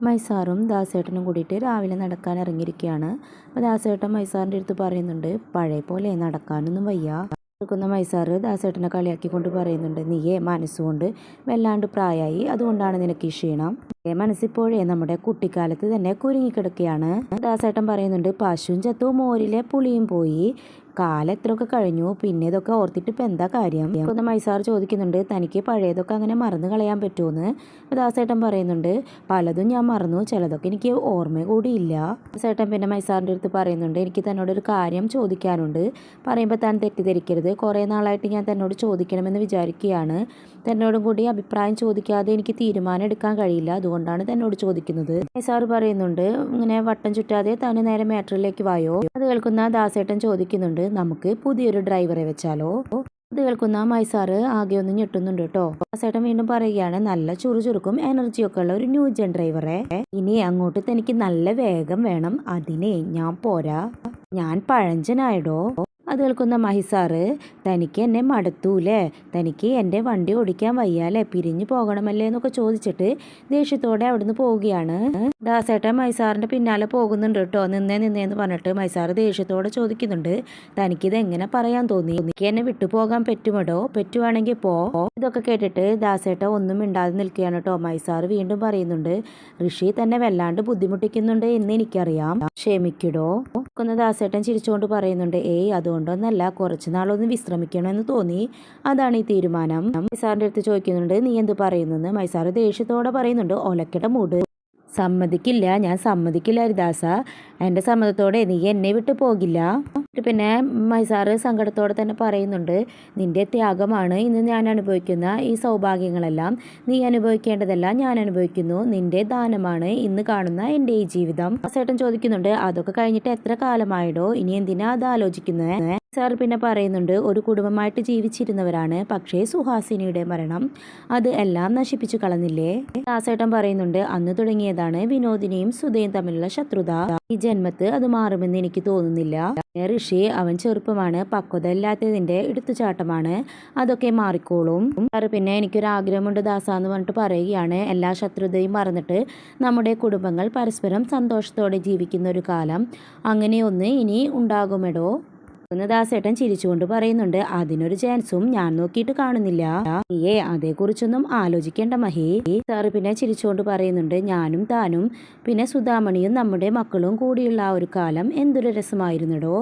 മൈസാറും ദാസേട്ടനും കൂടിയിട്ട് രാവിലെ നടക്കാൻ ഇറങ്ങിയിരിക്കുകയാണ്. അപ്പോൾ ദാസേട്ടൻ മൈസാറിന്റെ അടുത്ത് പറയുന്നുണ്ട് പഴയ പോലെ നടക്കാനൊന്നും വയ്യ. നിൽക്കുന്ന മൈസാറ് ദാസേട്ടനെ കളിയാക്കിക്കൊണ്ട് പറയുന്നുണ്ട് നീയേ മനസ്സുകൊണ്ട് വല്ലാണ്ട് പ്രായമായി അതുകൊണ്ടാണ് നിനക്ക് ഈ ക്ഷീണം. ഏ മനസ്സിപ്പോഴേ നമ്മുടെ കുട്ടിക്കാലത്ത് തന്നെ കുരുങ്ങിക്കിടക്കുകയാണ് ദാസേട്ടൻ പറയുന്നുണ്ട് പശുവും ചത്തു മോരിലെ പുളിയും പോയി. കാലം എത്രയൊക്കെ കഴിഞ്ഞു പിന്നെ ഇതൊക്കെ ഓർത്തിട്ട് ഇപ്പം എന്താ കാര്യം? ഒന്ന് മൈസാർ ചോദിക്കുന്നുണ്ട് തനിക്ക് പഴയതൊക്കെ അങ്ങനെ മറന്നു കളയാൻ പറ്റുമെന്ന് ദാസേട്ടൻ പറയുന്നുണ്ട് പലതും ഞാൻ മറന്നു ചിലതൊക്കെ എനിക്ക് ഓർമ്മ കൂടിയില്ല ദാസേട്ടൻ പിന്നെ മൈസാറിന്റെ അടുത്ത് പറയുന്നുണ്ട് എനിക്ക് തന്നോട് ഒരു കാര്യം ചോദിക്കാനുണ്ട്. പറയുമ്പോൾ താൻ തെറ്റിദ്ധരിക്കരുത് കുറേ നാളായിട്ട് ഞാൻ തന്നോട് ചോദിക്കണമെന്ന് വിചാരിക്കുകയാണ്. തന്നോടും കൂടി അഭിപ്രായം ചോദിക്കാതെ എനിക്ക് തീരുമാനം എടുക്കാൻ കഴിയില്ല അതുകൊണ്ടാണ് തന്നോട് ചോദിക്കുന്നത്. മൈസാർ പറയുന്നുണ്ട് ഇങ്ങനെ വട്ടം ചുറ്റാതെ താൻ നേരെ മാറ്ററിലേക്ക് വായോ? അത് കേൾക്കുന്ന ദാസേട്ടൻ ചോദിക്കുന്നുണ്ട് നമുക്ക് പുതിയൊരു ഡ്രൈവറെ വെച്ചാലോ. ഇത് കേൾക്കുന്ന മൈസാറ് ആകെ ഒന്ന് ഞെട്ടുന്നുണ്ട് കേട്ടോ. ചേട്ടൻ വീണ്ടും പറയുകയാണ് നല്ല ചുറുചുറുക്കും എനർജിയൊക്കെ ഉള്ള ഒരു ന്യൂജൻ ഡ്രൈവറെ ഇനി അങ്ങോട്ട് തനിക്ക് നല്ല വേഗം വേണം. അതിനെ ഞാൻ പോരാ. ഞാൻ പഴഞ്ചനായിടോ. അത് കേൾക്കുന്ന മഹിസാറ് തനിക്ക് എന്നെ മടുത്തൂലേ? തനിക്ക് എന്റെ വണ്ടി ഓടിക്കാൻ വയ്യാലേ? പിരിഞ്ഞു പോകണമല്ലേ? എന്നൊക്കെ ചോദിച്ചിട്ട് ദേഷ്യത്തോടെ അവിടുന്ന് പോവുകയാണ്. ദാസേട്ടൻ മൈസാറിന്റെ പിന്നാലെ പോകുന്നുണ്ട് കേട്ടോ. നിന്നേ നിന്നേ എന്ന് പറഞ്ഞിട്ട് മൈസാറ് ദേഷ്യത്തോടെ ചോദിക്കുന്നുണ്ട്. തനിക്കിത് എങ്ങനെ പറയാൻ തോന്നി? എനിക്ക് എന്നെ വിട്ടുപോകാൻ പറ്റുമടോ? പറ്റുവാണെങ്കിൽ പോ. ഇതൊക്കെ കേട്ടിട്ട് ദാസേട്ട ഒന്നും മിണ്ടാതെ നിൽക്കുകയാണ് കേട്ടോ. മൈസാർ വീണ്ടും പറയുന്നുണ്ട് ഋഷി തന്നെ വല്ലാണ്ട് ബുദ്ധിമുട്ടിക്കുന്നുണ്ട് എന്ന് എനിക്കറിയാം. ക്ഷമിക്കടോ. ക്കുന്ന ദാസേട്ടൻ ചിരിച്ചുകൊണ്ട് പറയുന്നുണ്ട് ഏയ് അതുകൊണ്ടൊന്നല്ല കുറച്ച് നാളൊന്ന് വിശ്രമിക്കണമെന്ന് തോന്നി. അതാണ് ഈ തീരുമാനം. മൈസാറിന്റെ അടുത്ത് ചോദിക്കുന്നുണ്ട് നീ എന്ത് പറയുന്നെന്ന്? മൈസാർ ദേഷ്യത്തോടെ പറയുന്നുണ്ട് ഒലക്കയുടെ മൂട്. സമ്മതിക്കില്ല. ഞാൻ സമ്മതിക്കില്ല ഹരിദാസ. എന്റെ സമ്മതത്തോടെ നീ എന്നെ വിട്ട് പോകില്ല. പിന്നെ മൈസാറ് സങ്കടത്തോടെ തന്നെ പറയുന്നുണ്ട് നിന്റെ ത്യാഗമാണ് ഇന്ന് ഞാൻ അനുഭവിക്കുന്ന ഈ സൗഭാഗ്യങ്ങളെല്ലാം. നീ അനുഭവിക്കേണ്ടതെല്ലാം ഞാൻ അനുഭവിക്കുന്നു. നിന്റെ ദാനമാണ് ഇന്ന് കാണുന്ന എന്റെ ഈ ജീവിതം. ചേട്ടൻ ചോദിക്കുന്നുണ്ട് അതൊക്കെ കഴിഞ്ഞിട്ട് എത്ര കാലമായിടോ? ഇനി എന്തിനാ അത് ആലോചിക്കുന്നത് സാർ പിന്നെ പറയുന്നുണ്ട് ഒരു കുടുംബമായിട്ട് ജീവിച്ചിരുന്നവരാണ്. പക്ഷേ സുഹാസിനിയുടെ മരണം. അത് എല്ലാം നശിപ്പിച്ചു കളഞ്ഞില്ലേ? ദാസേട്ടൻ പറയുന്നുണ്ട് അന്ന് തുടങ്ങിയതാണ് വിനോദിനിയും സുധയും തമ്മിലുള്ള ശത്രുത. ഈ ജന്മത്ത് അത് മാറുമെന്ന് എനിക്ക് തോന്നുന്നില്ല. ഋഷി അവൻ ചെറുപ്പമാണ്. പക്വത ഇല്ലാത്തതിന്റെ എടുത്തുചാട്ടമാണ്. അതൊക്കെ മാറിക്കോളും. സാറ് പിന്നെ എനിക്കൊരു ആഗ്രഹമുണ്ട് ദാസ എന്ന് പറഞ്ഞിട്ട് പറയുകയാണ്. എല്ലാ ശത്രുതയും മറന്നിട്ട് നമ്മുടെ കുടുംബങ്ങൾ പരസ്പരം സന്തോഷത്തോടെ ജീവിക്കുന്ന ഒരു കാലം. അങ്ങനെയൊന്ന് ഇനി ഉണ്ടാകുമെടോ? എന്ന് ദാസേട്ടൻ ചിരിച്ചുകൊണ്ട് പറയുന്നുണ്ട്. അതിനൊരു ചാൻസും ഞാൻ നോക്കിയിട്ട് കാണുന്നില്ല. നീയേ അതേക്കുറിച്ചൊന്നും ആലോചിക്കേണ്ട മഹി. സാറ് പിന്നെ ചിരിച്ചുകൊണ്ട് പറയുന്നുണ്ട്. ഞാനും താനും പിന്നെ സുധാമണിയും നമ്മുടെ മക്കളും കൂടിയുള്ള ആ ഒരു കാലം എന്തൊരു രസമായിരുന്നടോ.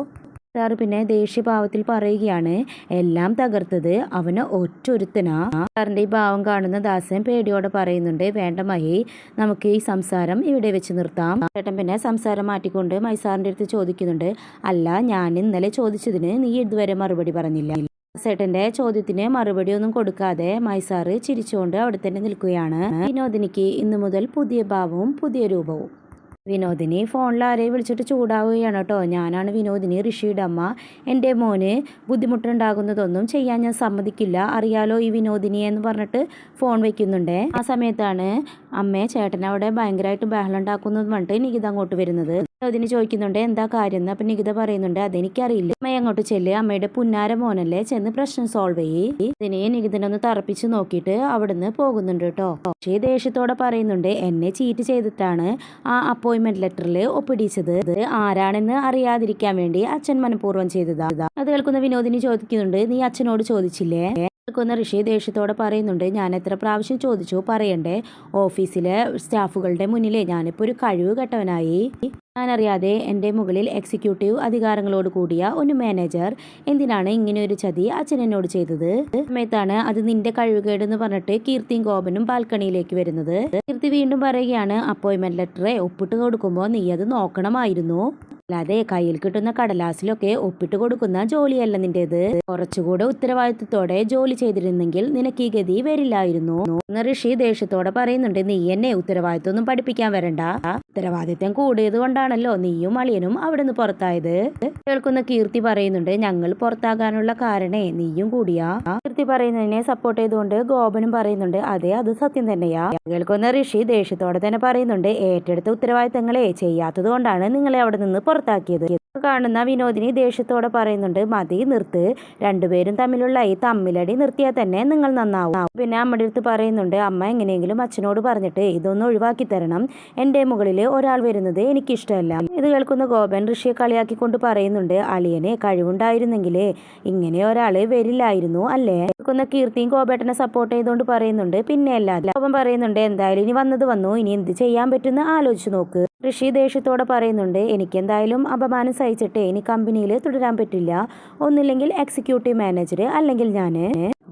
സാറ് പിന്നെ ദേഷ്യഭാവത്തിൽ പറയുകയാണ് എല്ലാം തകർത്തത് അവന് ഒറ്റൊരുത്തനാ. സാറിന്റെ ഈ ഭാവം കാണുന്ന ദാസൻ പേടിയോടെ പറയുന്നുണ്ട് വേണ്ട മഹി നമുക്ക് ഈ സംസാരം ഇവിടെ വെച്ച് നിർത്താം. ചേട്ടൻ പിന്നെ സംസാരം മാറ്റിക്കൊണ്ട് മൈസാറിന്റെ അടുത്ത് ചോദിക്കുന്നുണ്ട് അല്ല ഞാൻ ഇന്നലെ ചോദിച്ചതിന് നീ ഇതുവരെ മറുപടി പറഞ്ഞില്ല. സേട്ടന്റെ ചോദ്യത്തിന് മറുപടി ഒന്നും കൊടുക്കാതെ മൈസാറ് ചിരിച്ചുകൊണ്ട് അവിടെ തന്നെ നിൽക്കുകയാണ്. വിനോദിനിക്ക് ഇന്നു മുതൽ പുതിയ ഭാവവും പുതിയ രൂപവും. വിനോദിനി ഫോണിൽ ആരെയും വിളിച്ചിട്ട് ചൂടാവുകയാണ് കേട്ടോ. ഞാനാണ് വിനോദിനി ഋഷിയുടെ അമ്മ. എന്റെ മോന് ബുദ്ധിമുട്ടുണ്ടാകുന്നതൊന്നും ചെയ്യാൻ ഞാൻ സമ്മതിക്കില്ല. അറിയാലോ ഈ വിനോദിനി എന്ന് പറഞ്ഞിട്ട് ഫോൺ വയ്ക്കുന്നുണ്ട് ആ സമയത്താണ് അമ്മയെ ചേട്ടൻ അവിടെ ഭയങ്കരമായിട്ട് ബഹളം ഉണ്ടാക്കുന്നത് പറഞ്ഞിട്ട് നികിത അങ്ങോട്ട് വരുന്നത്. അതിന് ചോദിക്കുന്നുണ്ട് എന്താ കാര്യം? എന്ന് അപ്പം നികിത പറയുന്നുണ്ട് അതെനിക്കറിയില്ല. അമ്മ അങ്ങോട്ട് ചെല്ല്. അമ്മയുടെ പുന്നാര മോനല്ലേ ചെന്ന് പ്രശ്നം സോൾവ് ചെയ്യ്. ഇതിനെ നികിതനൊന്ന് തറപ്പിച്ച് നോക്കിയിട്ട് അവിടുന്ന് പോകുന്നുണ്ട് കേട്ടോ. പക്ഷേ ദേഷ്യത്തോടെ പറയുന്നുണ്ട് എന്നെ ചീറ്റ് ചെയ്തിട്ടാണ് ആ അപ്പോയിന്റ്മെന്റ് ലെറ്ററിൽ ഒപ്പിടിച്ചത്. ഇത് ആരാണെന്ന് അറിയാതിരിക്കാൻ വേണ്ടി അച്ഛൻ മനഃപൂർവം ചെയ്തതാ. അത് കേൾക്കുന്ന വിനോദിനി ചോദിക്കുന്നുണ്ട് നീ അച്ഛനോട് ചോദിച്ചില്ലേ? കേൾക്കുന്ന ഋഷി ദേഷ്യത്തോടെ പറയുന്നുണ്ട്. ഞാൻ എത്ര പ്രാവശ്യം ചോദിച്ചു പറയണ്ടേ? ഓഫീസിലെ സ്റ്റാഫുകളുടെ മുന്നിലേ ഞാനിപ്പോൾ ഒരു കഴിവ് കെട്ടവനായി. ഞാനറിയാതെ എന്റെ മുകളിൽ എക്സിക്യൂട്ടീവ് അധികാരങ്ങളോട് കൂടിയ ഒരു മാനേജർ. എന്തിനാണ് ഇങ്ങനെ ഒരു ചതി അച്ഛൻ എന്നോട് ചെയ്തത്? സമയത്താണ് അത് നിന്റെ കഴിവുകേടെന്ന് പറഞ്ഞിട്ട് കീർത്തിയും ഗോപനും ബാൽക്കണിയിലേക്ക് വരുന്നത്. കീർത്തി വീണ്ടും പറയുകയാണ് അപ്പോയിൻമെന്റ് ലെറ്ററെ ഒപ്പിട്ട് കൊടുക്കുമ്പോൾ നീ അത് നോക്കണമായിരുന്നു. അല്ലാതെ കയ്യിൽ കിട്ടുന്ന കടലാസിലൊക്കെ ഒപ്പിട്ട് കൊടുക്കുന്ന ജോലിയല്ല നിന്റേത്. കുറച്ചുകൂടെ ഉത്തരവാദിത്വത്തോടെ ജോലി ചെയ്തിരുന്നെങ്കിൽ നിനക്ക് ഈ ഗതി വരില്ലായിരുന്നു. ഋഷി ദേഷ്യത്തോടെ പറയുന്നുണ്ട് നീ എന്നെ ഉത്തരവാദിത്വം ഒന്നും പഠിപ്പിക്കാൻ വരണ്ട. ഉത്തരവാദിത്വം കൂടിയത് കൊണ്ടാണല്ലോ നീയും അളിയനും അവിടെ നിന്ന് പുറത്തായത്. കേൾക്കുന്ന കീർത്തി പറയുന്നുണ്ട് ഞങ്ങൾ പുറത്താകാനുള്ള കാരണേ നീയും കൂടിയാ. കീർത്തി പറയുന്നതിനെ സപ്പോർട്ട് ചെയ്തുകൊണ്ട് ഗോപനും പറയുന്നുണ്ട് അതെ അത് സത്യം തന്നെയാ. കേൾക്കുന്ന ഋഷി ദേഷ്യത്തോടെ തന്നെ പറയുന്നുണ്ട് ഏറ്റെടുത്ത ഉത്തരവാദിത്തങ്ങളെ ചെയ്യാത്തത് കൊണ്ടാണ് നിങ്ങളെ അവിടെ നിന്ന് പുറത്താക്കിയത്. കാണുന്ന വിനോദിനി ദേഷ്യത്തോടെ പറയുന്നുണ്ട് മതി നിർത്ത്. രണ്ടുപേരും തമ്മിലുള്ള ഈ തമ്മിലടി നിർത്തിയാൽ തന്നെ നിങ്ങൾ നന്നാവും. പിന്നെ അമ്മയുടെ അടുത്ത് പറയുന്നുണ്ട് അമ്മ എങ്ങനെയെങ്കിലും അച്ഛനോട് പറഞ്ഞിട്ട് ഇതൊന്ന് ഒഴിവാക്കി തരണം. എന്റെ മുകളിൽ ഒരാൾ വരുന്നത് എനിക്കിഷ്ടമല്ല. ഇത് കേൾക്കുന്ന ഗോപൻ ഋഷിയെ കളിയാക്കിക്കൊണ്ട് പറയുന്നുണ്ട് അളിയനെ കഴിവുണ്ടായിരുന്നെങ്കിലേ ഇങ്ങനെ ഒരാൾ വരില്ലായിരുന്നു അല്ലേ? കേൾക്കുന്ന കീർത്തിയും ഗോപേട്ടനെ സപ്പോർട്ട് ചെയ്തുകൊണ്ട് പറയുന്നുണ്ട് പിന്നെ അല്ല ഗോപൻ പറയുന്നുണ്ട് എന്തായാലും ഇനി വന്നത് വന്നു. ഇനി എന്ത് ചെയ്യാൻ പറ്റുമെന്ന് ആലോചിച്ച് നോക്ക്. ഋഷി ദേഷ്യത്തോടെ പറയുന്നുണ്ട് എനിക്കെന്തായാലും അപമാനം സഹിച്ചിട്ട് ഇനി കമ്പനിയിൽ തുടരാൻ പറ്റില്ല. ഒന്നില്ലെങ്കിൽ എക്സിക്യൂട്ടീവ് മാനേജർ അല്ലെങ്കിൽ ഞാൻ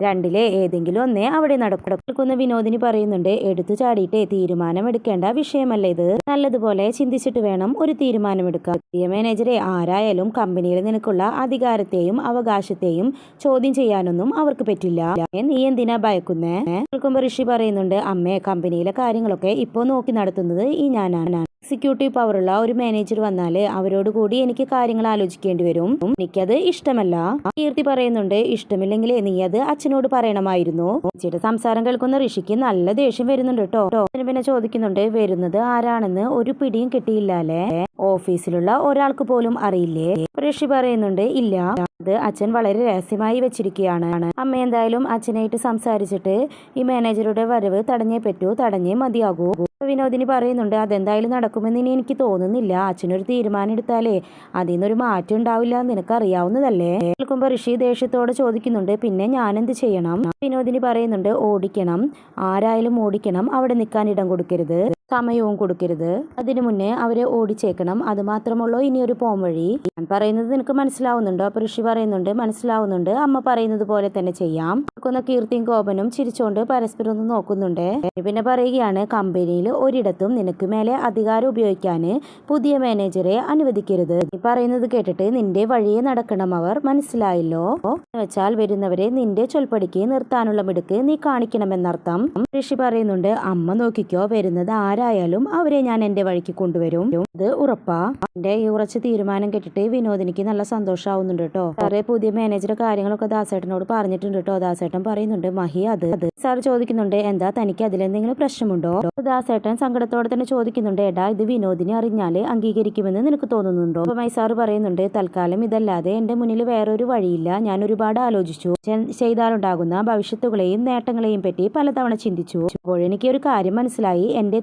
രണ്ടിലെ ഏതെങ്കിലും ഒന്നേ അവിടെ നടക്കുന്ന വിനോദിനി പറയുന്നുണ്ട് എടുത്തു ചാടിയിട്ട് തീരുമാനമെടുക്കേണ്ട വിഷയമല്ല ഇത്. നല്ലതുപോലെ ചിന്തിച്ചിട്ട് വേണം ഒരു തീരുമാനമെടുക്കാൻ. പുതിയ മാനേജറെ ആരായാലും കമ്പനിയിൽ നിനക്കുള്ള അധികാരത്തെയും അവകാശത്തെയും ചോദ്യം ചെയ്യാനൊന്നും അവർക്ക് പറ്റില്ല. നീ എന്തിനാ ഭയക്കുന്നേ? കേൾക്കുമ്പോ ഋഷി പറയുന്നുണ്ട് അമ്മേ കമ്പനിയിലെ കാര്യങ്ങളൊക്കെ ഇപ്പോൾ നോക്കി നടത്തുന്നത് ഈ ഞാനാണ്. എക്സിക്യൂട്ടീവ് പവറുള്ള ഒരു മാനേജർ വന്നാൽ അവരോട് കൂടി എനിക്ക് കാര്യങ്ങൾ ആലോചിക്കേണ്ടി വരും. എനിക്കത് ഇഷ്ടമല്ല. കീർത്തി പറയുന്നുണ്ട് ഇഷ്ടമില്ലെങ്കിൽ നീ അത് അച്ഛനോട് പറയണമായിരുന്നു. ചേട്ടൻ സംസാരം കേൾക്കുന്ന ഋഷിക്ക് നല്ല ദേഷ്യം വരുന്നുണ്ട് കേട്ടോ പിന്നെ ചോദിക്കുന്നുണ്ട് വരുന്നത് ആരാണെന്ന് ഒരു പിടിയും കിട്ടിയില്ലാലേ ഓഫീസിലുള്ള ഒരാൾക്ക് പോലും അറിയില്ലേ? ഋഷി പറയുന്നുണ്ട് ഇല്ല. അത് അച്ഛൻ വളരെ രഹസ്യമായി വെച്ചിരിക്കുകയാണ്. അമ്മ എന്തായാലും അച്ഛനായിട്ട് സംസാരിച്ചിട്ട് ഈ മാനേജറുടെ വരവ് തടഞ്ഞേ പറ്റൂ തടഞ്ഞേ മതിയാകൂ. വിനോദിനി പറയുന്നുണ്ട് അതെന്തായാലും നടക്കുമെന്ന് ഇനി എനിക്ക് തോന്നുന്നില്ല. അച്ഛനൊരു തീരുമാനം എടുത്താലേ അതിൽ നിന്നൊരു മാറ്റം ഉണ്ടാവില്ല എന്ന് നിനക്കറിയാവുന്നതല്ലേ? കേൾക്കുമ്പോൾ ഋഷി ദേഷ്യത്തോടെ ചോദിക്കുന്നുണ്ട് പിന്നെ ഞാൻ എന്ത് ചെയ്യണം? വിനോദിനി പറയുന്നുണ്ട് ഓടിക്കണം. ആരായാലും ഓടിക്കണം. അവിടെ നിൽക്കാൻ ഇടം കൊടുക്കരുത്. സമയവും കൊടുക്കരുത്. അതിനു മുന്നേ അവരെ ഓടിച്ചേക്കണം. അത് മാത്രമുള്ളൂ ഇനി ഒരു പോം വഴി. ഞാൻ പറയുന്നത് നിനക്ക് മനസ്സിലാവുന്നുണ്ടോ? അപ്പൊ ഋഷി പറയുന്നുണ്ട് മനസ്സിലാവുന്നുണ്ട്. അമ്മ പറയുന്നത് പോലെ തന്നെ ചെയ്യാം. നോക്കുന്ന കീർത്തിയും കോപനും ചിരിച്ചുകൊണ്ട് പരസ്പരം ഒന്ന് നോക്കുന്നുണ്ട്. പിന്നെ പറയുകയാണ് കമ്പനിയിൽ ഒരിടത്തും നിനക്ക് മേലെ അധികാരം ഉപയോഗിക്കാൻ പുതിയ മാനേജറെ അനുവദിക്കരുത്. നീ പറയുന്നത് കേട്ടിട്ട് നിന്റെ വഴിയെ നടക്കണം അവർ. മനസ്സിലായല്ലോ? എന്ന് വെച്ചാൽ വരുന്നവരെ നിന്റെ ചൊൽപ്പടിക്ക് നിർത്താനുള്ള മിടുക്ക് നീ കാണിക്കണമെന്നർത്ഥം. ഋഷി പറയുന്നുണ്ട് അമ്മ നോക്കിക്കോ വരുന്നത് ആരായാലും അവരെ ഞാൻ എന്റെ വഴിക്ക് കൊണ്ടുവരും. ഇത് ഉറപ്പാ. എന്റെ ഈ ഉറച്ച തീരുമാനം കേട്ടിട്ട് വിനോദിനിക്ക് നല്ല സന്തോഷമാവുന്നുണ്ട് കേട്ടോ. സാറ് പുതിയ മാനേജർ കാര്യങ്ങളൊക്കെ ദാസേട്ടനോട് പറഞ്ഞിട്ടുണ്ട് കേട്ടോ. ദാസേട്ടൻ പറയുന്നുണ്ട് മഹി അത് സാർ ചോദിക്കുന്നുണ്ട് എന്താ തനിക്ക് അതിലെന്തെങ്കിലും പ്രശ്നമുണ്ടോ? ദാസേട്ടൻ സങ്കടത്തോടെ തന്നെ ചോദിക്കുന്നുണ്ട് എടാ ഇത് വിനോദിനെ അറിഞ്ഞാൽ അംഗീകരിക്കുമെന്ന് നിനക്ക് തോന്നുന്നുണ്ടോ? അപ്പൊ മൈസാർ പറയുന്നുണ്ട് തൽക്കാലം ഇതല്ലാതെ എന്റെ മുന്നിൽ വേറൊരു വഴിയില്ല. ഞാൻ ഒരുപാട് ആലോചിച്ചു. ചെയ്താലുണ്ടാകുന്ന ഭവിഷ്യത്തുകളെയും നേട്ടങ്ങളെയും പറ്റി പലതവണ ചിന്തിച്ചു. അപ്പോഴെനിക്ക് ഒരു കാര്യം മനസ്സിലായി. എന്റെ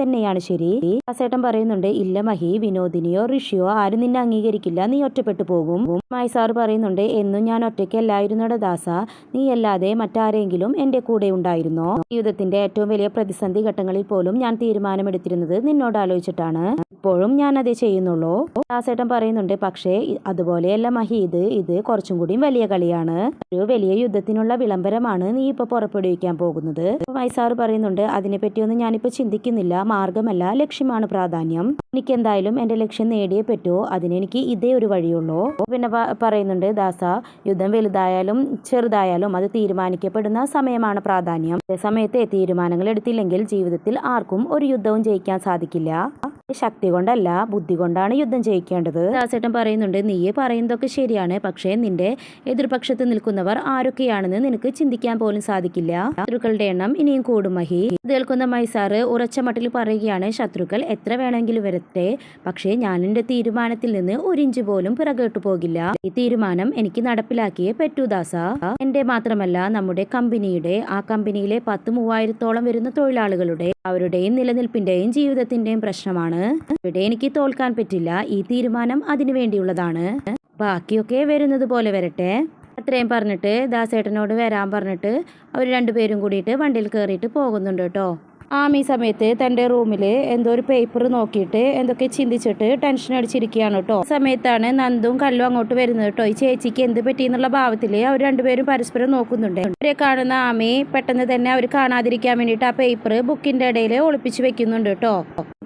തന്നെയാണ് ശരി. ദാസേട്ടൻ പറയുന്നുണ്ട് ഇല്ല മഹി വിനോദിനിയോ ഋഷിയോ ആരും നിന്നെ അംഗീകരിക്കില്ല. നീ ഒറ്റപ്പെട്ടു പോകും. മൈസാർ പറയുന്നുണ്ട് എന്നും ഞാൻ ഒറ്റയ്ക്കല്ലായിരുന്നോടെ ദാസ. നീ അല്ലാതെ മറ്റാരെങ്കിലും എന്റെ കൂടെ ഉണ്ടായിരുന്നോ? ജീവിതത്തിന്റെ ഏറ്റവും വലിയ പ്രതിസന്ധി ഘട്ടങ്ങളിൽ പോലും ഞാൻ തീരുമാനമെടുത്തിരുന്നത് നിന്നോട് ആലോചിച്ചിട്ടാണ്. ഇപ്പോഴും ഞാൻ അത് ചെയ്യുന്നുള്ളൂ. ദാസേട്ടൻ പറയുന്നുണ്ട് പക്ഷേ അതുപോലെയല്ല മഹി ഇത് ഇത് കുറച്ചും കൂടി വലിയ കളിയാണ്. ഒരു വലിയ യുദ്ധത്തിനുള്ള വിളംബരമാണ് നീ ഇപ്പൊ പുറപ്പെടുവിക്കാൻ പോകുന്നത്. മൈസാർ പറയുന്നുണ്ട് അതിനെപ്പറ്റിയൊന്നും ഞാനിപ്പോ ചിന്തിക്കുന്നില്ല മാർഗമല്ല ലക്ഷ്യമാണ് പ്രാധാന്യം. എനിക്ക് എന്തായാലും എന്റെ ലക്ഷ്യം നേടിയേ പറ്റുമോ അതിനെനിക്ക് ഇതേ ഒരു വഴിയുള്ളൂ. പിന്നെ പറയുന്നുണ്ട് ദാസ യുദ്ധം വലുതായാലും ചെറുതായാലും അത് തീരുമാനിക്കപ്പെടുന്ന സമയമാണ് പ്രാധാന്യം. അതേ സമയത്തെ തീരുമാനങ്ങൾ എടുത്തില്ലെങ്കിൽ ജീവിതത്തിൽ ആർക്കും ഒരു യുദ്ധവും ജയിക്കാൻ സാധിക്കില്ല. ശക്തി കൊണ്ടല്ല ബുദ്ധി കൊണ്ടാണ് യുദ്ധം ജയിക്കേണ്ടത്. ദാസേട്ടൻ പറയുന്നുണ്ട് നീയെ പറയുന്നതൊക്കെ ശരിയാണ് പക്ഷേ നിന്റെ എതിർപക്ഷത്ത് നിൽക്കുന്നവർ ആരൊക്കെയാണെന്ന് നിനക്ക് ചിന്തിക്കാൻ പോലും സാധിക്കില്ല. ശത്രുക്കളുടെ എണ്ണം ഇനിയും കൂടും മഹി. കേൾക്കുന്ന മൈസാറ് ഉറച്ച മട്ടിൽ പറയുകയാണ് ശത്രുക്കൾ എത്ര വേണമെങ്കിലും വരട്ടെ. പക്ഷേ ഞാൻ എന്റെ തീരുമാനത്തിൽ നിന്ന് ഒരിഞ്ച് പോലും പിറകോട്ടു പോകില്ല. ഈ തീരുമാനം എനിക്ക് നടപ്പിലാക്കിയേ പറ്റൂ ദാസ. എന്റെ മാത്രമല്ല നമ്മുടെ കമ്പനിയുടെ ആ കമ്പനിയിലെ പത്ത് മൂവായിരത്തോളം വരുന്ന തൊഴിലാളികളുടെ അവരുടെയും നിലനിൽപ്പിന്റെയും ജീവിതത്തിന്റെയും പ്രശ്നമാണ്. ഇവിടെ എനിക്ക് തോൽക്കാൻ പറ്റില്ല. ഈ തീരുമാനം അതിനു വേണ്ടിയുള്ളതാണ്. ബാക്കിയൊക്കെ വരുന്നത് പോലെ വരട്ടെ. അത്രയും പറഞ്ഞിട്ട് ദാസേട്ടനോട് വരാൻ പറഞ്ഞിട്ട് അവർ രണ്ടുപേരും കൂടിയിട്ട് വണ്ടിയിൽ കയറിയിട്ട് പോകുന്നുണ്ട് കേട്ടോ. ആം ഈ സമയത്ത് തന്റെ റൂമിൽ എന്തോ ഒരു പേപ്പർ നോക്കിയിട്ട് എന്തൊക്കെ ചിന്തിച്ചിട്ട് ടെൻഷൻ അടിച്ചിരിക്കുകയാണ് കേട്ടോ സമയത്താണ് നന്ദും കല്ലും അങ്ങോട്ട് വരുന്നത് കേട്ടോ ഈ ചേച്ചിക്ക് എന്ത് പറ്റി എന്നുള്ള ഭാവത്തിൽ അവർ രണ്ടുപേരും പരസ്പരം നോക്കുന്നുണ്ട്. അവരെ കാണുന്ന ആമി പെട്ടെന്ന് തന്നെ അവർ കാണാതിരിക്കാൻ വേണ്ടിയിട്ട് ആ പേപ്പർ ബുക്കിന്റെ ഇടയിൽ ഒളിപ്പിച്ച് വെക്കുന്നുണ്ട് കേട്ടോ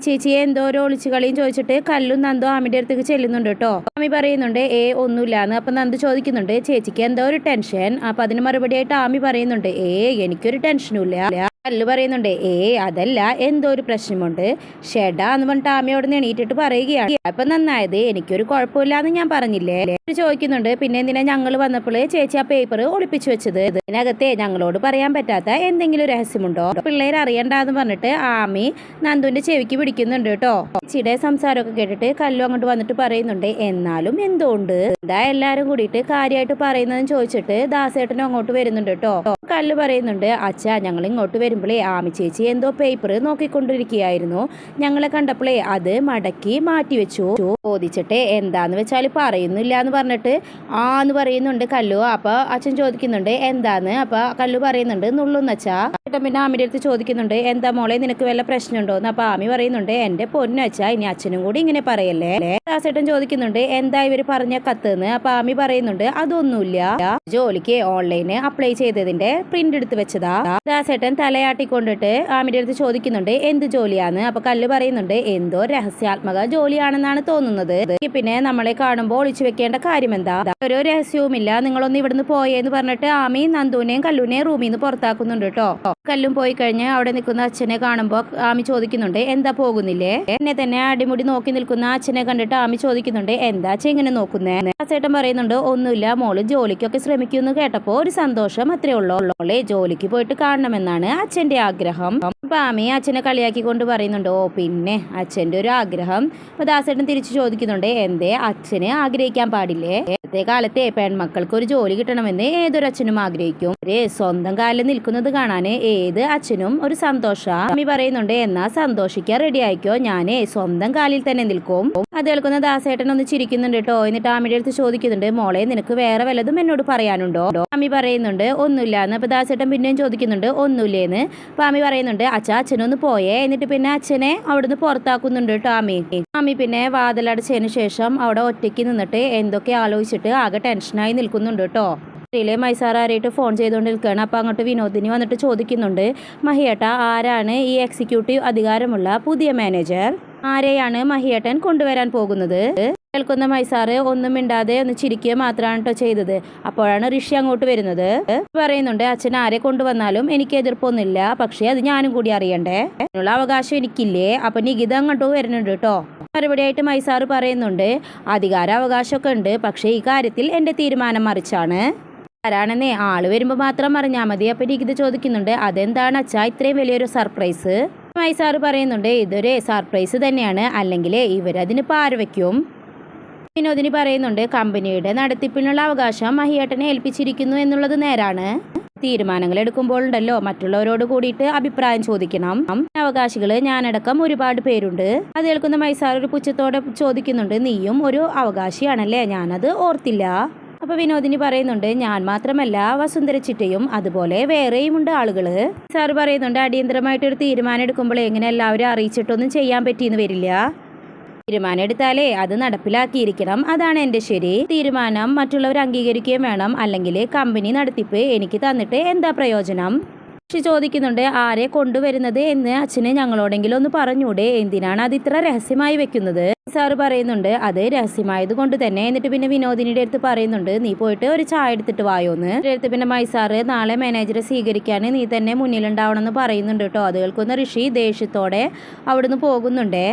ചേച്ചിയെ എന്തോ ഒരു ഒളിച്ചു കളിയും ചോദിച്ചിട്ട് കല്ലും നന്ദും ആമിന്റെ അടുത്തേക്ക് ചെല്ലുന്നുണ്ട് കേട്ടോ ആമി പറയുന്നുണ്ട് ഏ ഒന്നുമില്ല എന്ന് അപ്പൊ നന്ദ് ചോദിക്കുന്നുണ്ട് ചേച്ചിക്ക് എന്തോ ഒരു ടെൻഷൻ അപ്പൊ അതിന് മറുപടിയായിട്ട് ആമി പറയുന്നുണ്ട് ഏ എനിക്കൊരു ടെൻഷനും ഇല്ല. കല്ല് പറയുന്നുണ്ട് ഏ അതല്ല എന്തോ ഒരു പ്രശ്നമുണ്ട്. ഷെഡ എന്ന് പറഞ്ഞിട്ട് ആമയോട് എണീറ്റിട്ട് പറയുകയാണ്. അപ്പൊ നന്നായത് എനിക്കൊരു കുഴപ്പമില്ല എന്ന് ഞാൻ പറഞ്ഞില്ലേ? ചോദിക്കുന്നുണ്ട് പിന്നെ എന്തിനാ ഞങ്ങൾ വന്നപ്പോൾ ചേച്ചി ആ പേപ്പർ ഒളിപ്പിച്ചു വെച്ചത്? ഇതിനകത്തെ ഞങ്ങളോട് പറയാൻ പറ്റാത്ത എന്തെങ്കിലും രഹസ്യമുണ്ടോ? പിള്ളേർ അറിയണ്ടെന്ന് പറഞ്ഞിട്ട് ആമി നന്ദുവിന്റെ ചെവിക്ക് പിടിക്കുന്നുണ്ട് കേട്ടോ. ചേച്ചിയുടെ സംസാരമൊക്കെ കേട്ടിട്ട് കല്ലു അങ്ങോട്ട് വന്നിട്ട് പറയുന്നുണ്ട് എന്നാലും എന്തുകൊണ്ട് എന്താ എല്ലാരും കൂടിയിട്ട് കാര്യമായിട്ട് പറയുന്നതെന്ന് ചോദിച്ചിട്ട് ദാസേട്ടനും അങ്ങോട്ട് വരുന്നുണ്ട് കേട്ടോ. കല്ലു പറയുന്നുണ്ട് അച്ഛാ ഞങ്ങൾ ഇങ്ങോട്ട് വരുമ്പോഴേ ആമി ചേച്ചി എന്തോ പേപ്പർ നോക്കിക്കൊണ്ടിരിക്കുകയായിരുന്നു. ഞങ്ങളെ കണ്ടപ്പോഴേ അത് മടക്കി മാറ്റി വെച്ചു. ചോദിച്ചിട്ട് എന്താന്ന് വെച്ചാൽ പറയുന്നില്ല എന്ന് പറഞ്ഞിട്ട് ആ എന്ന് പറയുന്നുണ്ട് കല്ലു. അപ്പൊ അച്ഛൻ ചോദിക്കുന്നുണ്ട് എന്താന്ന്? അപ്പൊ കല്ലു പറയുന്നുണ്ട് നുള്ളുന്നച്ചാ ചേട്ടൻ പിന്നെ ആമിന്റെ അടുത്ത് ചോദിക്കുന്നുണ്ട് എന്താ മോളെ നിനക്ക് വല്ല പ്രശ്നമുണ്ടോന്ന് അപ്പൊ ആമി പറയുന്നുണ്ട് എന്റെ പൊന്നച്ചാ ഇനി അച്ഛനും കൂടി ഇങ്ങനെ പറയല്ലേ? ദാസേട്ടൻ ചോദിക്കുന്നുണ്ട് എന്താ ഇവർ പറഞ്ഞ കത്തെന്ന്? അപ്പൊ ആമി പറയുന്നുണ്ട് അതൊന്നുമില്ല. ജോലിക്ക് ഓൺലൈന് അപ്ലൈ ചെയ്തതിന്റെ പ്രിന്റ് എടുത്ത് വെച്ചതാ. ദാസേട്ടൻ തലയാട്ടിക്കൊണ്ടിട്ട് ആമിന്റെ അടുത്ത് ചോദിക്കുന്നുണ്ട് എന്ത് ജോലിയാണ്? അപ്പൊ കല്ല് പറയുന്നുണ്ട് എന്തോ രഹസ്യാത്മക ജോലിയാണെന്നാണ് തോന്നുന്നത്. പിന്നെ നമ്മളെ കാണുമ്പോൾ ഒളിച്ചു വെക്കേണ്ട കാര്യം എന്താ ഒരു രഹസ്യവുമില്ല നിങ്ങളൊന്ന് ഇവിടുന്ന് പോയെന്ന് പറഞ്ഞിട്ട് ആമി നന്ദുവിനെയും കല്ലുവിനെയും റൂമിൽ നിന്ന് പുറത്താക്കുന്നുണ്ട് കേട്ടോ കല്ലും പോയി കഴിഞ്ഞ് അവിടെ നിൽക്കുന്ന അച്ഛനെ കാണുമ്പോൾ ആമി ചോദിക്കുന്നുണ്ട് എന്താ പോകുന്നില്ലേ? എന്നെ തന്നെ അടിമുടി നോക്കി നിൽക്കുന്ന അച്ഛനെ കണ്ടിട്ട് ആമി ചോദിക്കുന്നുണ്ട് എന്താ ഇങ്ങനെ നോക്കുന്നേ? ചേട്ടൻ പറയുന്നുണ്ട് ഒന്നുമില്ല മോൾ ജോലിക്കൊക്കെ ശ്രമിക്കുമെന്ന് കേട്ടപ്പോ ഒരു സന്തോഷം അത്രേ ഉള്ളൂ. ജോലിക്ക് പോയിട്ട് കാണണമെന്നാണ് അച്ഛന്റെ ആഗ്രഹം. അപ്പോൾ ആമി അച്ഛനെ കളിയാക്കിക്കൊണ്ട് പറയുന്നുണ്ട് ഓ പിന്നെ അച്ഛന്റെ ഒരു ആഗ്രഹം. അപ്പോൾ ദാസേട്ടൻ തിരിച്ചു ചോദിക്കുന്നുണ്ട് എന്തേ അച്ഛനെ ആഗ്രഹിക്കാൻ പാടില്ലേ? ഇന്നത്തെ കാലത്തെ പെൺമക്കൾക്ക് ഒരു ജോലി കിട്ടണമെന്ന് ഏതൊരു അച്ഛനും ആഗ്രഹിക്കും. ഒരു സ്വന്തം കാലിൽ നിൽക്കുന്നത് കാണാൻ ഏത് അച്ഛനും ഒരു സന്തോഷ. അമ്മി പറയുന്നുണ്ട് എന്നാ സന്തോഷിക്കാൻ റെഡി ആയിക്കോ. ഞാനേ സ്വന്തം കാലിൽ തന്നെ നിൽക്കും. അത് കേൾക്കുന്ന ദാസേട്ടൻ ഒന്ന് ചിരിക്കുന്നുണ്ട് കേട്ടോ. എന്നിട്ട് ആമിയുടെ അടുത്ത് ചോദിക്കുന്നുണ്ട് മോളെ നിനക്ക് വേറെ വല്ലതും എന്നോട് പറയാനുണ്ടോ? അമ്മി പറയുന്നുണ്ട് ഒന്നുമില്ല. എന്ന് അപ്പൊ ദാസേട്ടൻ പിന്നെയും ചോദിക്കുന്നുണ്ട് ഒന്നുമില്ലേന്ന്? അപ്പൊ ആമി പറയുന്നുണ്ട് അച്ഛാ അച്ഛനൊന്ന് പോയേ. എന്നിട്ട് പിന്നെ അച്ഛനെ അവിടുന്ന് പുറത്താക്കുന്നുണ്ട് കേട്ടോ ആമി. ആമി പിന്നെ വാതിലടച്ചതിന് ശേഷം അവിടെ ഒറ്റയ്ക്ക് നിന്നിട്ട് എന്തൊക്കെ ആലോചിച്ചിട്ട് ആകെ ടെൻഷനായി നിൽക്കുന്നുണ്ട് കേട്ടോ. ിലെ മൈസാറാരായിട്ട് ഫോൺ ചെയ്തുകൊണ്ട് നിൽക്കുകയാണ് അപ്പോൾ അങ്ങോട്ട് വിനോദിനി വന്നിട്ട് ചോദിക്കുന്നുണ്ട് മഹിയേട്ട ആരാണ് ഈ എക്സിക്യൂട്ടീവ് അധികാരമുള്ള പുതിയ മാനേജർ ആരെയാണ് മഹിയേട്ടൻ കൊണ്ടുവരാൻ പോകുന്നത്? കേൾക്കുന്ന മൈസാറ് ഒന്നും മിണ്ടാതെ ഒന്ന് ചിരിക്കുക മാത്രമാണ് കേട്ടോ ചെയ്തത്. അപ്പോഴാണ് ഋഷി അങ്ങോട്ട് വരുന്നത്. പറയുന്നുണ്ട് അച്ഛൻ ആരെ കൊണ്ടുവന്നാലും എനിക്ക് എതിർപ്പൊന്നുമില്ല. പക്ഷേ അത് ഞാനും കൂടി അറിയണ്ടേ? അതിനുള്ള അവകാശം എനിക്കില്ലേ? അപ്പൊ നികിത അങ്ങോട്ട് വരുന്നുണ്ട് കേട്ടോ മറുപടിയായിട്ട് മൈസാറ് പറയുന്നുണ്ട് അധികാര അധികാരാവകാശമൊക്കെ ഉണ്ട്. പക്ഷേ ഈ കാര്യത്തിൽ എന്റെ തീരുമാനം മറിച്ചാണ്. ആരാണെന്നേ? ആൾ വരുമ്പോൾ മാത്രം അറിഞ്ഞാൽ മതി. അപ്പൊ നികിത ചോദിക്കുന്നുണ്ട് അതെന്താണ് അച്ഛാ ഇത്രയും വലിയൊരു സർപ്രൈസ്? മൈസാറ് പറയുന്നുണ്ട് ഇതൊരു സർപ്രൈസ് തന്നെയാണ് അല്ലെങ്കിൽ ഇവരതിന് പാരവയ്ക്കും വിനോദിനി പറയുന്നുണ്ട് കമ്പനിയുടെ നടത്തിപ്പിനുള്ള അവകാശം മഹിയേട്ടനെ ഏൽപ്പിച്ചിരിക്കുന്നു എന്നുള്ളത് നേരാണ്. തീരുമാനങ്ങൾ എടുക്കുമ്പോൾ ഉണ്ടല്ലോ മറ്റുള്ളവരോട് കൂടിയിട്ട് അഭിപ്രായം ചോദിക്കണം. അവകാശികൾ ഞാനടക്കം ഒരുപാട് പേരുണ്ട്. അത് കേൾക്കുന്ന മൈസാർ ഒരു പുച്ഛത്തോടെ ചോദിക്കുന്നുണ്ട് നീയും ഒരു അവകാശിയാണല്ലേ? ഞാനത് ഓർത്തില്ല. അപ്പൊ വിനോദിനി പറയുന്നുണ്ട് ഞാൻ മാത്രമല്ല വസുന്ധര ചിറ്റയും അതുപോലെ വേറെയും ഉണ്ട് ആളുകൾ. സാർ പറയുന്നുണ്ട് അടിയന്തരമായിട്ട് ഒരു തീരുമാനം എടുക്കുമ്പോൾ എങ്ങനെ എല്ലാവരും അറിയിച്ചിട്ടൊന്നും ചെയ്യാൻ പറ്റിയെന്ന് വരില്ല. തീരുമാനം എടുത്താലേ അത് നടപ്പിലാക്കിയിരിക്കണം. അതാണ് എന്റെ ശരി. തീരുമാനം മറ്റുള്ളവർ അംഗീകരിക്കുകയും വേണം. അല്ലെങ്കിൽ കമ്പനി നടത്തിപ്പ് എനിക്ക് തന്നിട്ട് എന്താ പ്രയോജനം? പക്ഷെ ചോദിക്കുന്നുണ്ട് ആരെ കൊണ്ടുവരുന്നത് എന്ന് അച്ഛന് ഞങ്ങളോടെങ്കിലും ഒന്ന് പറഞ്ഞൂടെ? എന്തിനാണ് അത് ഇത്ര രഹസ്യമായി വെക്കുന്നത്? സാറ് പറയുന്നുണ്ട് അത് രഹസ്യമായത് കൊണ്ട് തന്നെ. എന്നിട്ട് പിന്നെ വിനോദിനിയുടെ അടുത്ത് പറയുന്നുണ്ട് നീ പോയിട്ട് ഒരു ചായ എടുത്തിട്ട് വായോന്ന്. അടുത്ത് പിന്നെ മൈസാറ് നാളെ മാനേജറെ സ്വീകരിക്കാൻ നീ തന്നെ മുന്നിലുണ്ടാവണമെന്ന് പറയുന്നുണ്ട് കേട്ടോ. അത് കേൾക്കുന്ന ഋഷി ദേഷ്യത്തോടെ അവിടുന്ന് പോകുന്നുണ്ടേ.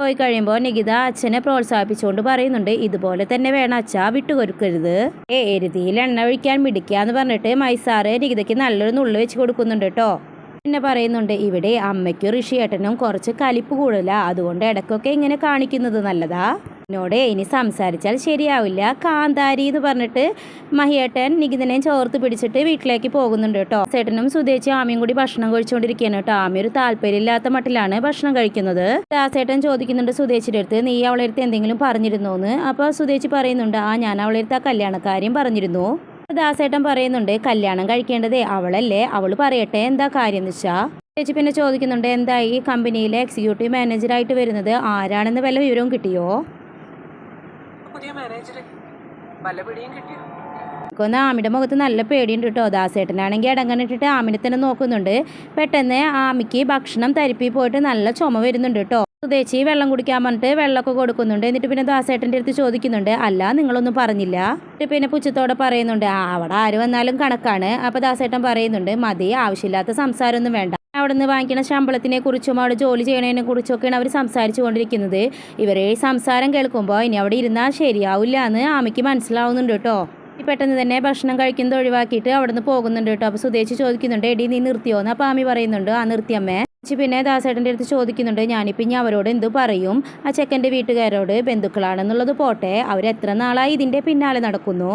പോയി കഴിയുമ്പോൾ നികിത അച്ഛനെ പ്രോത്സാഹിപ്പിച്ചുകൊണ്ട് പറയുന്നുണ്ട് ഇതുപോലെ തന്നെ വേണം അച്ഛാ വിട്ടുകൊടുക്കരുത്. ഏ എരുതിയിൽ എണ്ണ ഒഴിക്കാൻ മിടിക്കുക മിടിക്കാന്ന് പറഞ്ഞിട്ട് മൈസാറ് നികിതയ്ക്ക് നല്ലൊരു നുള്ളു വെച്ച് കൊടുക്കുന്നുണ്ട് കേട്ടോ പിന്നെ പറയുന്നുണ്ട് ഇവിടെ അമ്മയ്ക്കും ഋഷിയേട്ടനും കുറച്ച് കലിപ്പ് കൂടുതലാണ് അതുകൊണ്ട് ഇടയ്ക്കൊക്കെ ഇങ്ങനെ കാണിക്കുന്നത് നല്ലതാ. എന്നോട് ഇനി സംസാരിച്ചാൽ ശരിയാവില്ല. കാന്താരി എന്ന് പറഞ്ഞിട്ട് മഹിയേട്ടൻ നികിതനെയും ചോർത്ത് പിടിച്ചിട്ട് വീട്ടിലേക്ക് പോകുന്നുണ്ട് കേട്ടോ. ചേട്ടനും സുധേച്ചി ആമയും കൂടി ഭക്ഷണം കഴിച്ചുകൊണ്ടിരിക്കുകയാണ് കേട്ടോ. ആമി ഒരു താല്പര്യമില്ലാത്ത മട്ടിലാണ് ഭക്ഷണം കഴിക്കുന്നത്. ദാസേട്ടൻ ചോദിക്കുന്നുണ്ട് സുധേച്ചിയുടെ അടുത്ത് നീ അവളെ അടുത്ത് എന്തെങ്കിലും പറഞ്ഞിരുന്നോന്ന് അപ്പോൾ സുധേച്ചി പറയുന്നുണ്ട് ആ ഞാൻ അവളെ അടുത്ത് ആ കല്യാണക്കാര്യം പറഞ്ഞിരുന്നു. ദാസേട്ടൻ പറയുന്നുണ്ട് കല്യാണം കഴിക്കേണ്ടതേ അവളല്ലേ? അവൾ പറയട്ടെ എന്താ കാര്യം എന്ന് വെച്ചാ? ചേച്ചി പിന്നെ ചോദിക്കുന്നുണ്ട് എന്തായി ഈ കമ്പനിയിലെ എക്സിക്യൂട്ടീവ് മാനേജറായിട്ട് വരുന്നത്? ആരാണെന്ന് വല്ല വിവരവും കിട്ടിയോ? പുതിയ മാനേജർ വല്ല പിടിയും കിട്ടിയോ? ആമിയുടെ മുഖത്ത് നല്ല പേടിയുണ്ട് കേട്ടോ ദാസേട്ടനാണെങ്കിൽ അടങ്ങണിട്ടിട്ട് ആമിനെ തന്നെ നോക്കുന്നുണ്ട്. പെട്ടെന്ന് ആമിക്ക് ഭക്ഷണം തരിപ്പി പോയിട്ട് നല്ല ചുമ വരുന്നുണ്ട് കേട്ടോ സുതേച്ചി വെള്ളം കുടിക്കാൻ പറഞ്ഞിട്ട് വെള്ളമൊക്കെ കൊടുക്കുന്നുണ്ട്. എന്നിട്ട് പിന്നെ ദാസേട്ടന്റെ അടുത്ത് ചോദിക്കുന്നുണ്ട്. അല്ല നിങ്ങളൊന്നും പറഞ്ഞില്ല. എന്നിട്ട് പിന്നെ പുച്ഛത്തോടെ പറയുന്നുണ്ട്. അവിടെ ആര് വന്നാലും കണക്കാണ്. അപ്പോൾ ദാസേട്ടൻ പറയുന്നുണ്ട്. മതി ആവശ്യമില്ലാത്ത സംസാരമൊന്നും വേണ്ട. അവിടെ നിന്ന് വാങ്ങിക്കുന്ന ശമ്പളത്തിനെ കുറിച്ചും അവിടെ ജോലി ചെയ്യണതിനെ കുറിച്ചൊക്കെയാണ് അവർ സംസാരിച്ചു കൊണ്ടിരിക്കുന്നത്. ഇവരെ സംസാരം കേൾക്കുമ്പോൾ ഇനി അവിടെ ഇരുന്നാൽ ശരിയാവില്ല എന്ന് ആമയ്ക്ക് മനസ്സിലാവുന്നുണ്ട് കേട്ടോ. പെട്ടെന്ന് തന്നെ ഭക്ഷണം കഴിക്കുന്നത് ഒഴിവാക്കിയിട്ട് അവിടെ നിന്ന് പോകുന്നുണ്ട് കേട്ടോ. അപ്പോൾ സുദേശി ചോദിക്കുന്നുണ്ട് എടി നീ നിർത്തിയോ? നിർത്തിയോന്ന് അപ്പോൾ ആമി പറയുന്നുണ്ട്. ആ നിർത്തിയമ്മേ പിന്നെ ദാസേട്ടന്റെ അടുത്ത് ചോദിക്കുന്നുണ്ട് ഞാനിപ്പോൾ ഇനി അവരോട് എന്ത് പറയും? ആ ചെക്കന്റെ വീട്ടുകാരോട് ബന്ധുക്കളാണെന്നുള്ളത് പോട്ടെ അവർ എത്ര നാളായി ഇതിന്റെ പിന്നാലെ നടക്കുന്നു?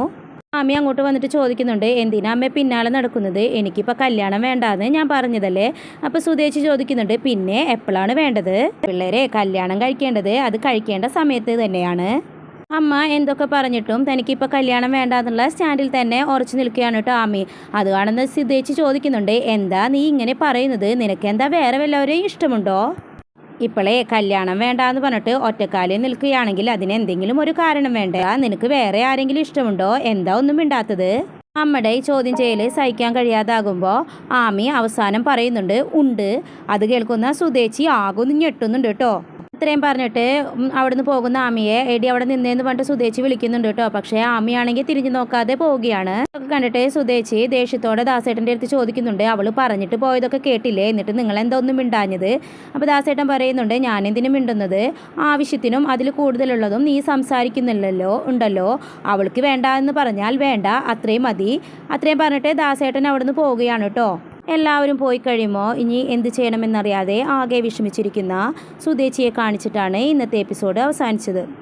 മാമി അങ്ങോട്ട് വന്നിട്ട് ചോദിക്കുന്നുണ്ട് എന്തിനാ അമ്മ പിന്നാലെ നടക്കുന്നത്? എനിക്കിപ്പോൾ കല്യാണം വേണ്ടാന്ന് ഞാൻ പറഞ്ഞതല്ലേ? അപ്പോൾ സുതേച്ച് ചോദിക്കുന്നുണ്ട് പിന്നെ എപ്പോഴാണ് വേണ്ടത്? പിള്ളേരെ കല്യാണം കഴിക്കേണ്ടത് അത് കഴിക്കേണ്ട സമയത്ത് തന്നെയാണ്. അമ്മ എന്തൊക്കെ പറഞ്ഞിട്ടും തനിക്കിപ്പോൾ കല്യാണം വേണ്ടാന്നുള്ള സ്റ്റാൻഡിൽ തന്നെ ഉറച്ചു നിൽക്കുകയാണ് കേട്ടോ ആമി. അത് കാണുന്ന സിദ്ധേച്ചി ചോദിക്കുന്നുണ്ട് എന്താ നീ ഇങ്ങനെ പറയുന്നത്? നിനക്കെന്താ വേറെ വല്ലവരെയും ഇഷ്ടമുണ്ടോ? ഇപ്പോളേ കല്യാണം വേണ്ട എന്ന് പറഞ്ഞിട്ട് ഒറ്റക്കാലിൽ നിൽക്കുകയാണെങ്കിൽ അതിന് എന്തെങ്കിലും ഒരു കാരണം വേണ്ടേ? നിനക്ക് വേറെ ആരെങ്കിലും ഇഷ്ടമുണ്ടോ? എന്താ ഒന്നും മിണ്ടാത്തത്? അമ്മയുടെ ഈ ചോദ്യം ചെയ്യൽ സഹിക്കാൻ കഴിയാതാകുമ്പോൾ ആമി അവസാനം പറയുന്നുണ്ട് ഉണ്ട്. അത് കേൾക്കുന്ന സുതേച്ചി ആകൊന്ന് ഞെട്ടുന്നുണ്ട് കേട്ടോ. ഇത്രയും പറഞ്ഞിട്ട് അവിടുന്ന് പോകുന്ന ആമിയെ എടി അവിടെ നിന്നേന്ന് പറഞ്ഞിട്ട് സുതേച്ചി വിളിക്കുന്നുണ്ട് കേട്ടോ. പക്ഷേ ആമിയാണെങ്കിൽ തിരിഞ്ഞു നോക്കാതെ പോവുകയാണ്. കണ്ടിട്ട് സുതേച്ചി ദേഷ്യത്തോടെ ദാസേട്ടന്റെ അടുത്ത് ചോദിക്കുന്നുണ്ട്. അവൾ പറഞ്ഞിട്ട് പോയതൊക്കെ കേട്ടില്ലേ? എന്നിട്ട് നിങ്ങൾ എന്താ ഒന്നും മിണ്ടാഞ്ഞത്? അപ്പോൾ ദാസേട്ടൻ പറയുന്നുണ്ട് ഞാൻ എന്തിനു മിണ്ടുന്നത്? ആവശ്യത്തിനും അതിൽ കൂടുതലുള്ളതും നീ സംസാരിക്കുന്നില്ലല്ലോ ഉണ്ടല്ലോ. അവൾക്ക് വേണ്ട എന്ന് പറഞ്ഞാൽ വേണ്ട അത്രയും മതി. അത്രയും പറഞ്ഞിട്ട് ദാസേട്ടൻ അവിടുന്ന് പോവുകയാണ് കേട്ടോ. എല്ലാവരും പോയി കഴിയുമ്പോൾ ഇനി എന്ത് ചെയ്യണമെന്നറിയാതെ ആകെ വിഷമിച്ചിരിക്കുന്ന സുദേച്ചിയെ കാണിച്ചിട്ടാണ് ഇന്നത്തെ എപ്പിസോഡ് അവസാനിച്ചത്.